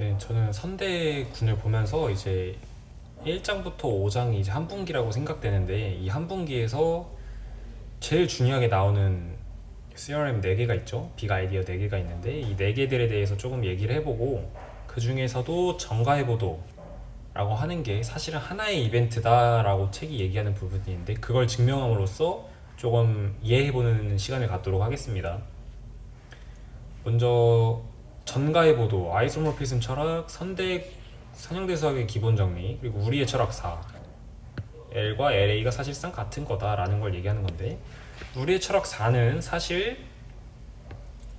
네, 저는 선대군을 보면서 이제 1장부터 5장이 이제 한 분기라고 생각되는데 이 한 분기에서 제일 중요하게 나오는 CRM 4개가 있죠. 빅 아이디어 4개가 있는데 이 4개들에 대해서 조금 얘기를 해보고 그 중에서도 정가해보도 라고 하는 게 사실은 하나의 이벤트다 라고 책이 얘기하는 부분이 있는데 그걸 증명함으로써 조금 이해해보는 시간을 갖도록 하겠습니다. 먼저 전가해보도, 아이소모피즘 철학, 선대 선형대 수학의 기본 정리 그리고 우리의 철학 4 L과 LA가 사실상 같은 거다라는 걸 얘기하는 건데 우리의 철학 4는 사실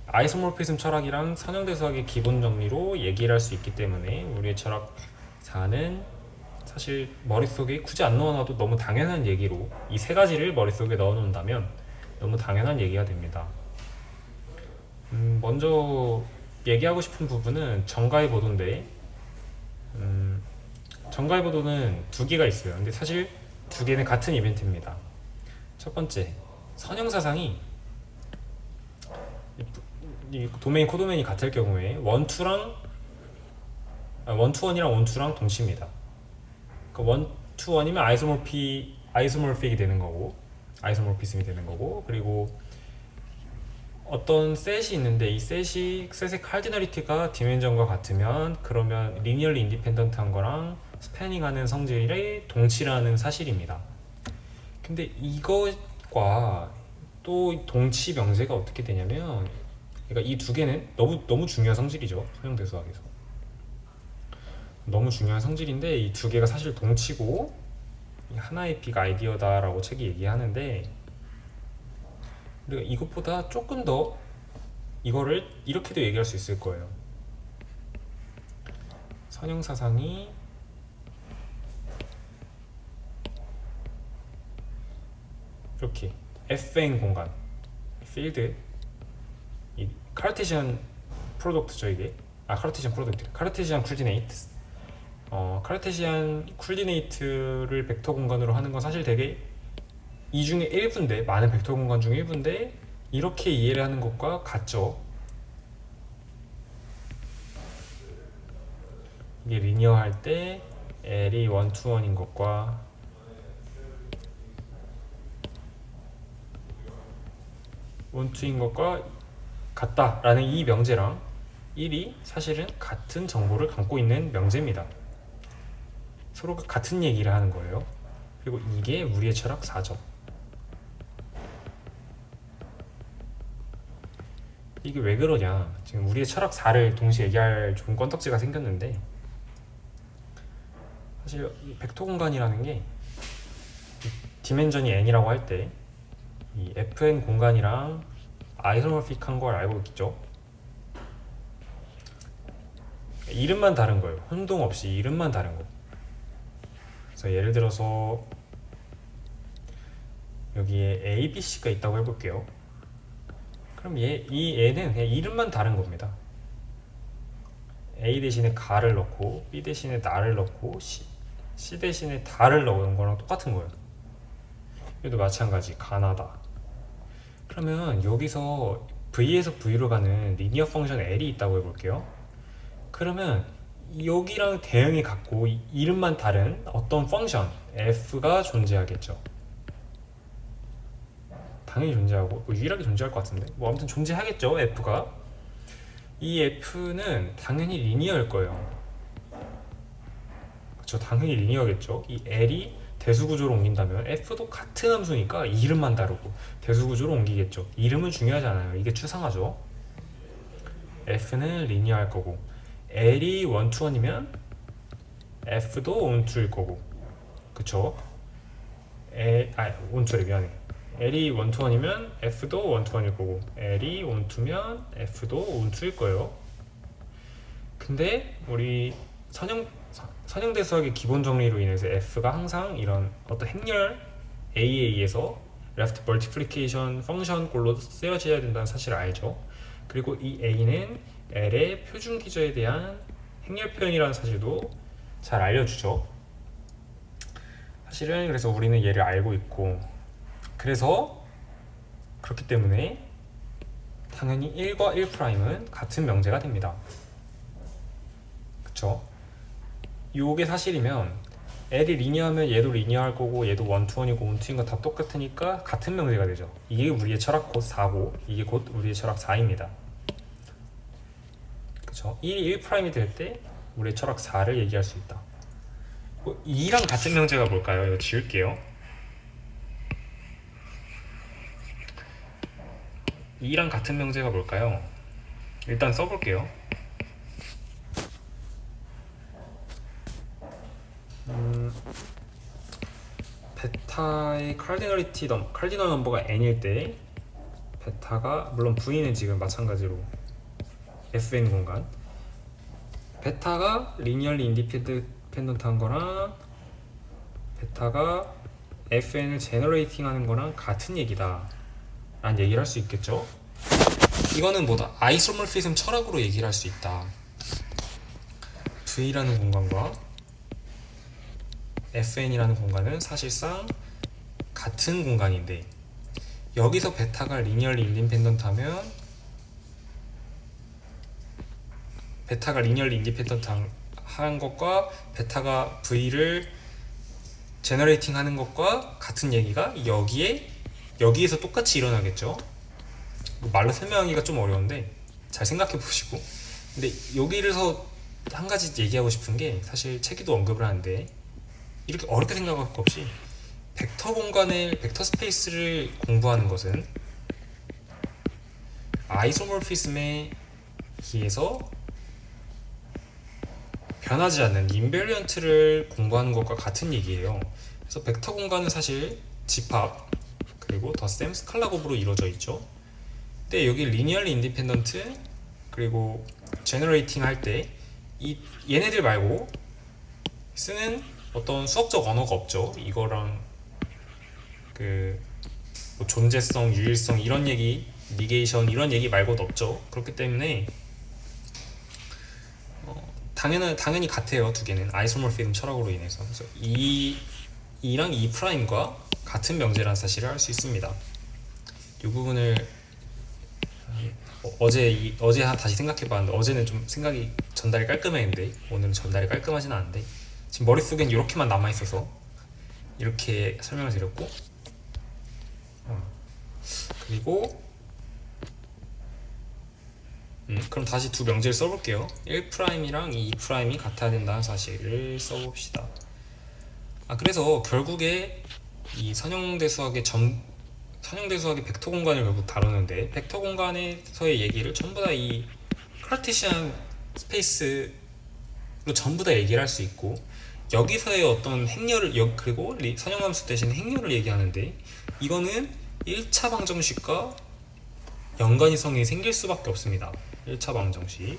아이소모피즘 철학이랑 선형대 수학의 기본 정리로 얘기를 할 수 있기 때문에 우리의 철학 4는 사실 머릿속에 굳이 안 넣어놔도 너무 당연한 얘기로 이 세 가지를 머릿속에 넣어놓는다면 너무 당연한 얘기가 됩니다. 음, 먼저 얘기하고 싶은 부분은 정가의 보도인데 음, 정가의 보도는 두 개가 있어요. 근데 사실 두 개는 같은 이벤트입니다. 첫 번째 선형 사상이 이- 이 도메인 코도메인이 같을 경우에 원투랑 아, 원투원이랑 원투랑 동시입니다. 그 원투원이면 아이소모피 아이소모픽이 되는 거고 아이소모피즘이 되는 거고 그리고 어떤 셋이 있는데 이 셋이 셋의 칼디널리티가 디멘전과 같으면 그러면 리니얼리 인디펜던트한 거랑 스패닝하는 성질의 동치라는 사실입니다. 근데 이것과 또 동치 명제가 어떻게 되냐면 그러니까 이 두 개는 너무 너무 중요한 성질이죠 서형대 수학에서 너무 중요한 성질인데 이 두 개가 사실 동치고 이 하나의 빅 아이디어다라고 책이 얘기하는데 우리가 이것보다 조금 더 이거를 이렇게도 얘기할 수 있을 거예요. 선형 사상이 이렇게 FN 공간, 필드, 이 카르테시안 프로덕트죠 이게. 아 카르테시안 프로덕트, 카르테시안 쿨디네이트. 어 카르테시안 쿨디네이트를 벡터 공간으로 하는 건 사실 되게 이 중에 일부인데 많은 벡터 공간 중 일부인데 이렇게 이해를 하는 것과 같죠. 이게 리니어 할 때 L이 원투원인 것과 원투인 것과 같다라는 이 명제랑 1이 사실은 같은 정보를 담고 있는 명제입니다. 서로가 같은 얘기를 하는 거예요. 그리고 이게 우리의 철학 4죠. 이게 왜 그러냐? 지금 우리의 철학 4를 동시에 얘기할 좋은 건덕지가 생겼는데 사실 이 벡터 공간이라는 게 디멘전이 n이라고 할 때 이 fn 공간이랑 아이소모픽한 걸 알고 있죠. 이름만 다른 거예요. 혼동 없이 이름만 다른 거. 그래서 예를 들어서 여기에 A, B, C가 있다고 해볼게요. 그럼 얘, 이 얘는 이름만 다른 겁니다. A 대신에 가를 넣고 B 대신에 나를 넣고 C, C 대신에 다를 넣은 거랑 똑같은 거예요. 얘도 마찬가지 가나다. 그러면 여기서 V에서 V로 가는 리니어 펑션 L이 있다고 해볼게요. 그러면 여기랑 대응이 같고 이- 이름만 다른 어떤 펑션 F가 존재하겠죠. 당연히 존재하고 뭐 유일하게 존재할 것 같은데? 뭐 아무튼 존재하겠죠 F가. 이 F는 당연히 리니어일 거예요. 그렇죠 당연히 리니어겠죠. 이 L이 대수구조로 옮긴다면 F도 같은 함수니까 이름만 다르고 대수구조로 옮기겠죠. 이름은 중요하지 않아요. 이게 추상하죠. F는 리니어할 거고 L이 원투원이면 F도 원투일 거고. 그쵸? L, 아 원투래 미안해 L이 원투원이면 F도 원투원일 거고 L이 원투면 F도 원투일 거예요. 근데 우리 선형 선- 선형대 수학의 기본 정리로 인해서 F가 항상 이런 어떤 행렬 AA에서 left multiplication 펑션 꼴로 쓰여져야 된다는 사실을 알죠. 그리고 이 A는 L의 표준 기저에 대한 행렬 표현이라는 사실도 잘 알려주죠. 사실은 그래서 우리는 얘를 알고 있고 그래서 그렇기 때문에 당연히 1과 1'은 같은 명제가 됩니다. 그쵸? 요게 사실이면 L이 리니어하면 얘도 리니어할 거고 얘도 원투원이고 원투인 거다 똑같으니까 같은 명제가 되죠. 이게 우리의 철학 곧 4고 이게 곧 우리의 철학 4입니다. 그쵸? 1이 1'이 될 때 우리의 철학 4를 얘기할 수 있다. 뭐 2랑 같은 명제가 뭘까요? 이거 지울게요. 2랑 같은 명제가 뭘까요? 일단 써볼게요. 음, 베타의 칼디널리티 넘 칼디널 넘버가 n일 때 베타가 물론 v는 지금 마찬가지로 fn 공간 베타가 리니얼리 인디펜던트한 거랑 베타가 fn을 제너레이팅 하는 거랑 같은 얘기다 라는 얘기를 할 수 있겠죠? 이거는 뭐다? 아이소몰피즘 철학으로 얘기를 할 수 있다. V라는 공간과 fn이라는 공간은 사실상 같은 공간인데 여기서 베타가 리니얼리 인디펜던트 하면 베타가 리니얼리 인디펜던트 한 것과 베타가 v를 제너레이팅 하는 것과 같은 얘기가 여기에 여기에서 똑같이 일어나겠죠 뭐 말로 설명하기가 좀 어려운데 잘 생각해 보시고 근데 여기에서 한 가지 얘기하고 싶은 게 사실 책에도 언급을 하는데 이렇게 어렵게 생각할 것 없이 벡터 공간의 벡터 스페이스를 공부하는 것은 아이소모피즘에 의해서 변하지 않는 인베리언트를 공부하는 것과 같은 얘기예요. 그래서 벡터 공간은 사실 집합 그리고 더셈 스칼라 곱으로 이루어져 있죠. 근데 여기 리니얼리 인디펜던트 그리고 제너레이팅 할 때 이 얘네들 말고 쓰는 어떤 수학적 언어가 없죠. 이거랑 그 뭐 존재성, 유일성 이런 얘기, 니게이션 이런 얘기 말고도 없죠. 그렇기 때문에 어, 당연히 당연히 같아요. 두 개는 아이소모피즘 철학으로 인해서 그래서 이 이랑 이 프라임과 같은 명제라는 사실을 알 수 있습니다. 이 부분을 어, 어제 이, 어제 한- 다시 생각해봤는데 어제는 좀 생각이 전달이 깔끔했는데 오늘은 전달이 깔끔하진 않은데 지금 머릿속엔 이렇게만 남아 있어서 이렇게 설명을 드렸고 어, 그리고 음, 그럼 다시 두 명제를 써볼게요 1'이랑 2'이 같아야 된다는 사실을 써봅시다 아 그래서 결국에 이 선형대 수학의 전 선형대 수학의 벡터 공간을 결국 다루는데 벡터 공간에서의 얘기를 전부 다이 카르테시안 스페이스로 전부 다 얘기를 할 수 있고 여기서의 어떤 행렬을 여, 그리고 리- 선형함수 대신 행렬을 얘기하는데 이거는 1차 방정식과 연관이성이 생길 수밖에 없습니다. 1차 방정식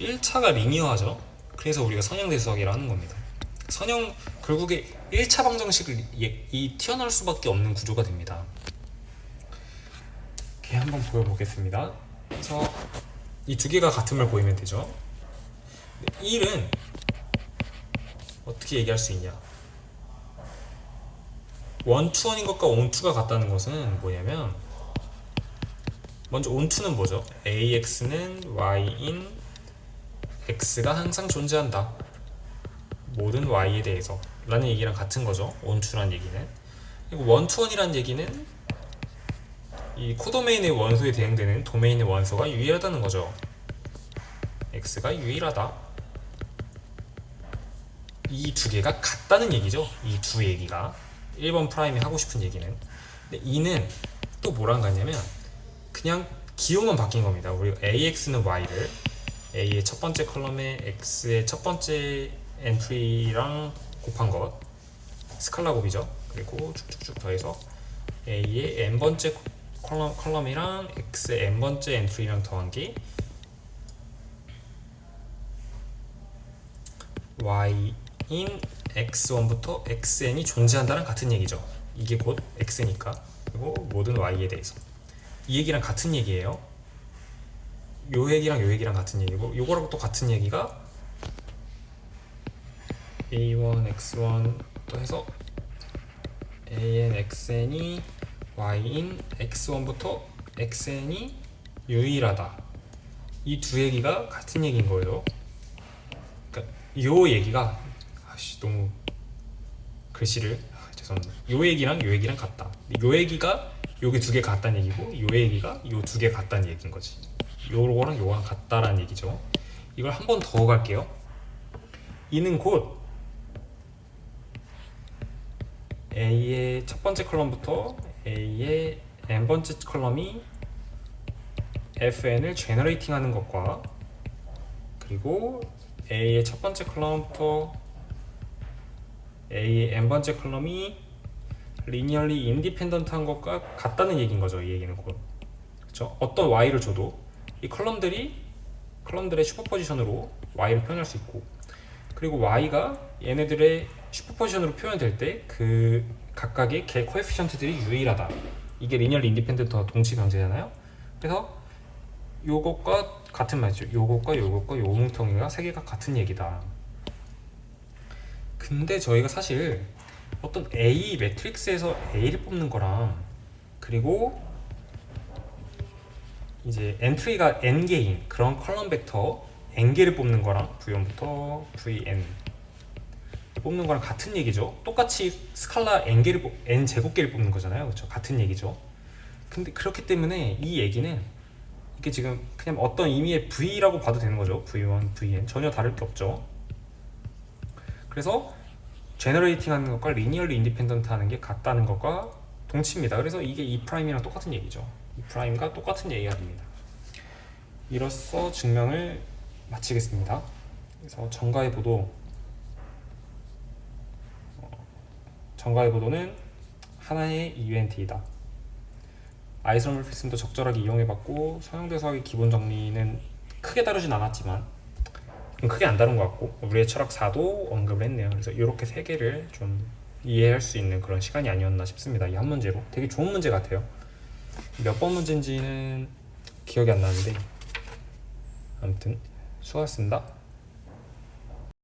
1차가 리니어하죠. 그래서 우리가 선형대 수학이라 하는 겁니다. 선형 결국에 1차 방정식을 예- 이 튀어나올 수밖에 없는 구조가 됩니다. 이렇게 한번 보여보겠습니다. 그래서 이 두 개가 같음을 보이면 되죠. 1은 어떻게 얘기할 수 있냐? 원투원인 것과 온투가 같다는 것은 뭐냐면 먼저 온투는 뭐죠? ax는 y인 x가 항상 존재한다. 모든 y에 대해서 라는 얘기랑 같은 거죠. 온투란 얘기는. 그리고 원투원이란 얘기는 이 코도메인의 원소에 대응되는 도메인의 원소가 유일하다는 거죠. x가 유일하다. 이 두 개가 같다는 얘기죠. 이 두 얘기가 1번 프라임이 하고 싶은 얘기는. 근데 2는 또 뭐랑 같냐면 그냥 기호만 바뀐 겁니다. 우리 ax는 y를 a의 첫 번째 컬럼에 x의 첫 번째 엔트리랑 곱한 것 스칼라 곱이죠. 그리고 쭉쭉쭉 더해서 a의 n 번째 컬럼, 컬럼이랑 x의 n 번째 엔트리랑 더한 게 y인 x1부터 xn이 존재한다는 같은 얘기죠. 이게 곧 x니까. 그리고 모든 y에 대해서. 이 얘기랑 같은 얘기예요. 요 얘기랑 요 얘기랑 같은 얘기고 요거랑 또 같은 얘기가 a1 x1 또 해서 an xn이 y인 x1부터 xn이 유일하다. 이 두 얘기가 같은 얘기인 거예요. 요 얘기가 아씨 너무 글씨를 아, 죄송합니다. 요 얘기랑 요 얘기랑 같다. 요 얘기가 요게 두 개 같다는 얘기고 요 얘기가 요 두 개 같다는 얘기인 거지. 요거랑 요거랑 같다라는 얘기죠. 이걸 한 번 더 갈게요. 이는 곧 A의 첫 번째 컬럼부터 A의 n 번째 컬럼이 fn을 제너레이팅 하는 것과 그리고 A의 첫 번째 컬럼부터 A의 n 번째 컬럼이 리니얼리 인디펜던트한 것과 같다는 얘기인 거죠. 이 얘기는 곧. 그렇죠? 어떤 y를 줘도 이 컬럼들이 컬럼들의 슈퍼포지션으로 y를 표현할 수 있고 그리고 y가 얘네들의 슈퍼포지션으로 표현될 때 그 각각의 개 코에피션트들이 유일하다. 이게 리니얼리 인디펜던트와 동치 강제잖아요. 그래서 요것과 같은 말이죠. 요것과 요것과 요 뭉텅이가 세 개가 같은 얘기다. 근데 저희가 사실 어떤 A 매트릭스에서 A를 뽑는 거랑 그리고 이제 엔트리가 n 개인 그런 컬럼 벡터 n 개를 뽑는 거랑 v1부터 vn 뽑는 거랑 같은 얘기죠. 똑같이 스칼라 n 개를 뽑, n 제곱 개를 뽑는 거잖아요. 그렇죠? 같은 얘기죠. 근데 그렇기 때문에 이 얘기는 이게 지금 그냥 어떤 의미의 v라고 봐도 되는 거죠. v1, vn 전혀 다를 게 없죠. 그래서 제너레이팅 하는 것과 리니얼리 인디펜던트 하는 게 같다는 것과 동치입니다. 그래서 이게 E 프라임이랑 똑같은 얘기죠. E 프라임과 똑같은 얘기가 됩니다. 이로써 증명을 마치겠습니다. 그래서 정가의 보도 어, 정가의 보도는 하나의 이벤트이다. 아이소모피즘도 적절하게 이용해봤고 서형대수학의 기본 정리는 크게 다루진 않았지만 좀 크게 안 다룬 것 같고 우리의 철학 4도 언급을 했네요. 그래서 이렇게 세 개를 좀 이해할 수 있는 그런 시간이 아니었나 싶습니다. 이 한 문제로 되게 좋은 문제 같아요. 몇 번 문제인지는 기억이 안 나는데 아무튼 수고하셨습니다.